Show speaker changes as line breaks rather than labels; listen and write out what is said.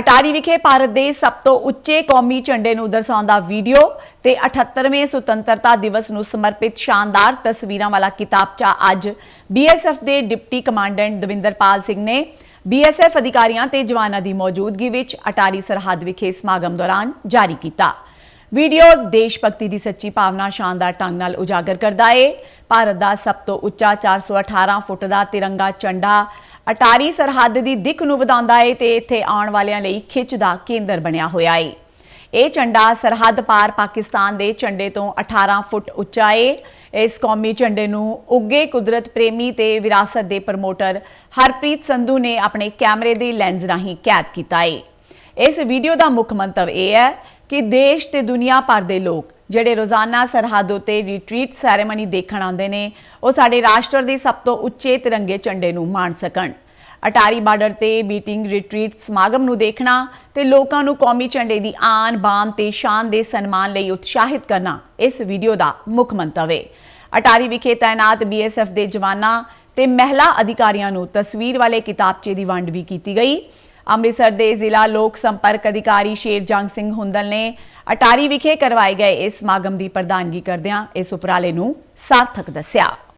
ਅਟਾਰੀ ਵਿਖੇ ਭਾਰਤ ਦੇ ਸਭ ਤੋਂ ਉੱਚੇ ਕੌਮੀ ਝੰਡੇ ਨੂੰ ਦਰਸਾਉਂਦਾ ਵੀਡੀਓ ਤੇ 78ਵੇਂ ਸੁਤੰਤਰਤਾ ਦਿਵਸ ਨੂੰ ਸਮਰਪਿਤ ਸ਼ਾਨਦਾਰ ਤਸਵੀਰਾਂ ਵਾਲਾ ਕਿਤਾਬਚਾ ਅੱਜ ਬੀਐਸਐਫ ਦੇ ਡਿਪਟੀ ਕਮਾਂਡੈਂਟ ਦਵਿੰਦਰਪਾਲ ਸਿੰਘ ਨੇ ਬੀਐਸਐਫ ਅਧਿਕਾਰੀਆਂ ਤੇ ਜਵਾਨਾਂ ਦੀ ਮੌਜੂਦਗੀ ਵਿੱਚ ਅਟਾਰੀ ਸਰਹੱਦ ਵਿਖੇ ਸਮਾਗਮ ਦੌਰਾਨ ਜਾਰੀ ਕੀਤਾ। ਵੀਡੀਓ ਦੇਸ਼ ਭਗਤੀ ਦੀ ਸੱਚੀ ਭਾਵਨਾ ਸ਼ਾਨਦਾਰ ਢੰਗ ਨਾਲ ਉਜਾਗਰ ਕਰਦਾ ਏ। ਭਾਰਤ ਦਾ ਸਭ ਤੋਂ ਉੱਚਾ 418 ਫੁੱਟ ਦਾ ਤਿਰੰਗਾ ਝੰਡਾ ਅਟਾਰੀ ਸਰਹੱਦ ਦੀ ਦਿੱਖ ਨੂੰ ਵਧਾਉਂਦਾ ਏ ਤੇ ਇੱਥੇ ਆਉਣ ਵਾਲਿਆਂ ਲਈ ਖਿੱਚ ਦਾ ਕੇਂਦਰ ਬਣਿਆ ਹੋਇਆ ਏ। ਇਹ ਝੰਡਾ ਸਰਹੱਦ ਪਾਰ ਪਾਕਿਸਤਾਨ ਦੇ ਝੰਡੇ ਤੋਂ 18 ਫੁੱਟ ਉੱਚਾ ਏ। ਇਸ ਕੌਮੀ ਝੰਡੇ ਨੂੰ ਉੱਗੇ ਕੁਦਰਤ ਪ੍ਰੇਮੀ ਤੇ ਵਿਰਾਸਤ ਦੇ ਪ੍ਰਮੋਟਰ ਹਰਪ੍ਰੀਤ ਸੰਧੂ ਨੇ ਆਪਣੇ ਕੈਮਰੇ ਦੇ ਲੈਂਸ ਰਾਹੀਂ ਕੈਦ ਕੀਤਾ ਏ। ਇਸ ਵੀਡੀਓ ਦਾ ਮੁੱਖ ਮੰਤਵ ਇਹ ਹੈ ਕਿ ਦੇਸ਼ ਤੇ ਦੁਨੀਆ ਭਰ ਦੇ ਲੋਕ ਜਿਹੜੇ ਰੋਜ਼ਾਨਾ ਸਰਹੱਦ ਉਤੇ ਰਿਟਰੀਟ ਸੈਰੇਮਨੀ ਦੇਖਣ ਆਉਂਦੇ ਨੇ, ਉਹ ਸਾਡੇ ਰਾਸ਼ਟਰ ਦੇ ਸਭ ਤੋਂ ਉੱਚੇ ਤਿਰੰਗੇ ਝੰਡੇ ਨੂੰ ਮਾਣ ਸਕਣ। ਅਟਾਰੀ ਬਾਰਡਰ ਤੇ ਮੀਟਿੰਗ ਰਿਟਰੀਟ ਸਮਾਗਮ ਨੂੰ ਦੇਖਣਾ ਤੇ ਲੋਕਾਂ ਨੂੰ ਕੌਮੀ ਝੰਡੇ ਦੀ ਆਨ, ਬਾਨ ਤੇ ਸ਼ਾਨ ਦੇ ਸਨਮਾਨ ਲਈ ਉਤਸ਼ਾਹਿਤ ਕਰਨਾ, ਇਸ ਵੀਡੀਓ ਦਾ ਮੁੱਖ ਮੰਤਵ ਹੈ ਅਟਾਰੀ ਵਿਖੇ ਤਾਇਨਾਤ ਬੀਐਸਐਫ ਦੇ ਜਵਾਨਾਂ ਤੇ ਮਹਿਲਾ ਅਧਿਕਾਰੀਆਂ ਨੂੰ ਤਸਵੀਰ ਵਾਲੇ ਕਿਤਾਬਚੇ ਦੀ ਵੰਡ ਵੀ ਕੀਤੀ ਗਈ। ਅੰਮ੍ਰਿਤਸਰ ਦੇ ਜ਼ਿਲ੍ਹਾ ਲੋਕ ਸੰਪਰਕ ਅਧਿਕਾਰੀ ਸ਼ੇਰਜੰਗ ਸਿੰਘ ਹੁੰਦਲ ਨੇ ਅਟਾਰੀ ਵਿਖੇ ਕਰਵਾਏ ਗਏ ਇਸ ਸਮਾਗਮ ਦੀ ਪ੍ਰਧਾਨਗੀ ਕਰਦਿਆਂ ਇਸ ਉਪਰਾਲੇ ਨੂੰ ਸਾਰਥਕ ਦੱਸਿਆ।